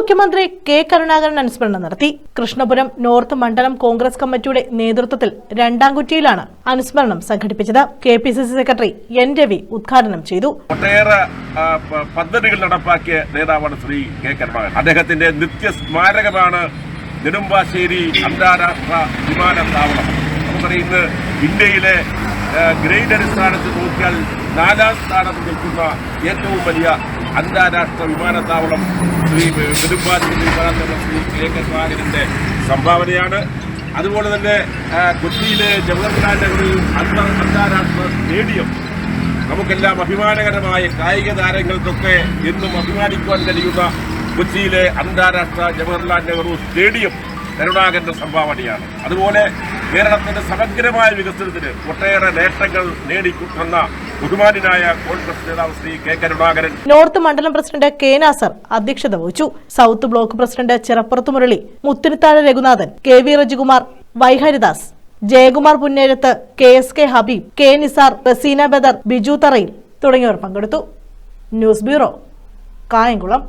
മുഖ്യമന്ത്രി കെ കരുണാകരൻ അനുസ്മരണം നടത്തി. കൃഷ്ണപുരം നോർത്ത് മണ്ഡലം കോൺഗ്രസ് കമ്മിറ്റിയുടെ നേതൃത്വത്തിൽ രണ്ടാംകുറ്റിയിലാണ് അനുസ്മരണം സംഘടിപ്പിച്ചത്. K P C C secretary N Ravi ഉദ്ഘാടനം ചെയ്തു. ഒട്ടേറെ പദ്ധതികൾ നടപ്പാക്കിയ നേതാവാണ് ശ്രീ കെ കരുണാകരൻ. അദ്ദേഹത്തിന്റെ നിത്യ സ്മാരകമാണ് നെടുമ്പാശ്ശേരി അന്താരാഷ്ട്ര വിമാനത്താവളം. ഇന്ത്യയിലെ ഗ്രേഡ് അടിസ്ഥാനത്തിൽ നോക്കിയാൽ നാലാം സ്ഥാനത്ത് നിൽക്കുന്ന ഏറ്റവും വലിയ അന്താരാഷ്ട്ര വിമാനത്താവളം ശ്രീ നെടുമ്പാശ്ശേരി വിമാനത്താവളം ശ്രീ കെ കരുണാകരന്റെ സംഭാവനയാണ്. അതുപോലെ തന്നെ കൊച്ചിയിലെ ജവഹർലാൽ നെഹ്റു അന്തർ അന്താരാഷ്ട്ര സ്റ്റേഡിയം. നമുക്കെല്ലാം അഭിമാനകരമായ കായിക താരങ്ങൾക്കൊക്കെ എന്നും അഭിമാനിക്കുവാൻ കഴിയുന്ന കൊച്ചിയിലെ അന്താരാഷ്ട്ര ജവഹർലാൽ നെഹ്റു സ്റ്റേഡിയം കരുണാകരന്റെ സംഭാവനയാണ്. അതുപോലെ കേരളത്തിന്റെ സമഗ്രമായ വികസനത്തിന് ഒട്ടേറെ നേട്ടങ്ങൾ നേടിക്കൊണ്ടുവന്ന ബഹുമാനായ കോൺഗ്രസ് നേതാവ് ശ്രീ കെ കരുണാകരൻ. നോർത്ത് മണ്ഡലം പ്രസിഡന്റ് കെ നാസർ അധ്യക്ഷത വഹിച്ചു. South block president Chirappurath Murali Muthinithazha Raghunathan K V Rejikumar Y Haridas Jayakumar Punnerath K S K Habeeb K Nisar Raseena Badar Biju Tharayil തുടങ്ങിയവർ പങ്കെടുത്തു. News bureau Kayamkulam.